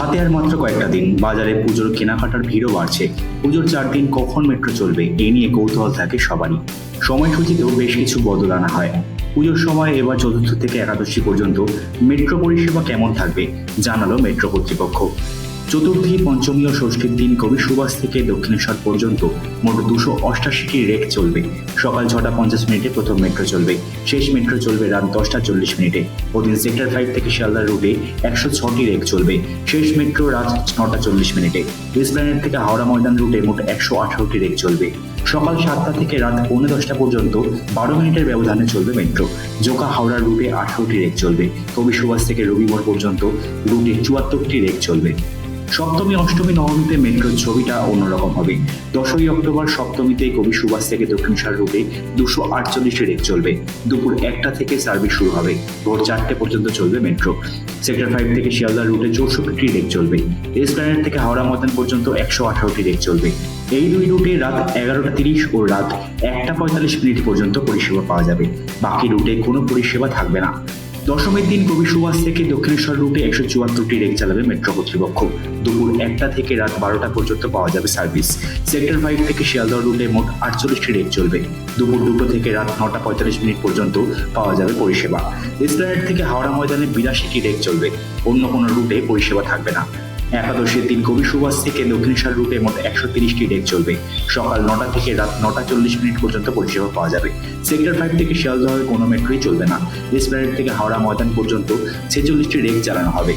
হাতে আর মাত্র কয়েকটা দিন। বাজারে পুজোর কেনাকাটার ভিড়ও বাড়ছে। পুজোর চার দিন কখন মেট্রো চলবে, এ নিয়ে কৌতূহল থাকে সবারই। সময়সূচিতেও বেশ কিছু বদল আনা হয়। পুজোর সময় এবার চতুর্থ থেকে একাদশী পর্যন্ত মেট্রো পরিষেবা কেমন থাকবে, জানালো মেট্রো কর্তৃপক্ষ। চতুর্থী, পঞ্চমী ও ষষ্ঠীর দিন কবি সুভাষ থেকে দক্ষিণেশ্বর পর্যন্ত মোট দুশো অষ্টাশিটি রেক চলবে। সকাল ছটা পঞ্চাশ মিনিটে প্রথম মেট্রো চলবে। শেষ মেট্রো চলবে রাত দশটা চল্লিশ মিনিটে। ওদিন সেক্টর ফাইভ থেকে শিয়ালদা রুটে একশো ছটি রেক চলবে। শেষ মেট্রো রাত নটা চল্লিশ মিনিটে। এসপ্ল্যানেট থেকে হাওড়া ময়দান রুটে মোট একশো আঠারোটি রেক চলবে। সকাল সাতটা থেকে রাত পৌনে দশটা পর্যন্ত বারো মিনিটের ব্যবধানে চলবে মেট্রো জোকা হাওড়া রুটে আঠারোটি রেক চলবে। কবি সুভাষ থেকে রবিবার পর্যন্ত রুটে চুয়াত্তরটি রেক চলবে। সপ্তমী, অষ্টমী, নবমীতে মেট্রোর ছবিটা অন্যরকম হবে। দশই অক্টোবর সপ্তমীতে কবি সুভাষ থেকে দক্ষিণেশ্বর রুটে দুশো আটচল্লিশটি রেক চলবে। দুপুর একটা থেকে সার্ভিস শুরু হবে। ভোর চারটে পর্যন্ত চলবে মেট্রো সেক্টর ফাইভ থেকে শিয়ালদা রুটে চৌষট্টি রেক চলবে। এসপ্ল্যানেট থেকে হাওড়া ময়দান পর্যন্ত একশো আঠারোটি রেক চলবে। এই দুই রুটে রাত এগারোটা তিরিশ ও রাত একটা পঁয়তাল্লিশ মিনিট পর্যন্ত পরিষেবা পাওয়া যাবে। বাকি রুটে কোনো পরিষেবা থাকবে না। দশমীর দিন কবি সুভাষ থেকে দক্ষিণেশ্বর রুটে একশো চুয়াত্তরটি রেক চালাবে মেট্রো কর্তৃপক্ষ। দুপুর একটা থেকে রাত বারোটা পর্যন্ত পাওয়া যাবে সার্ভিস। সেক্টর ফাইভ থেকে শিয়ালদহ রুটে মোট আটচল্লিশটি রেক চলবে। দুপুর দুটো থেকে রাত নটা পঁয়তাল্লিশ মিনিট পর্যন্ত পাওয়া যাবে পরিষেবা। এসপ্ল্যানেট থেকে হাওড়া ময়দানে বিরাশিটি রেক চলবে। অন্য কোনো রুটে পরিষেবা থাকবে না। একাদশীর দিন কবি সুভাষ থেকে দক্ষিণেশ্বর রুটে মোট একশো তিরিশটি ডেক চলবে। সকাল নটা থেকে রাত নটা চল্লিশ মিনিট পর্যন্ত পরিষেবা পাওয়া যাবে। সেক্টর ফাইভ থেকে শিয়ালদহের কোনো মেট্রোই চলবে না। এসপ্ল্যানেট থেকে হাওড়া ময়দান পর্যন্ত ছেচল্লিশটি ডেক চালানো হবে।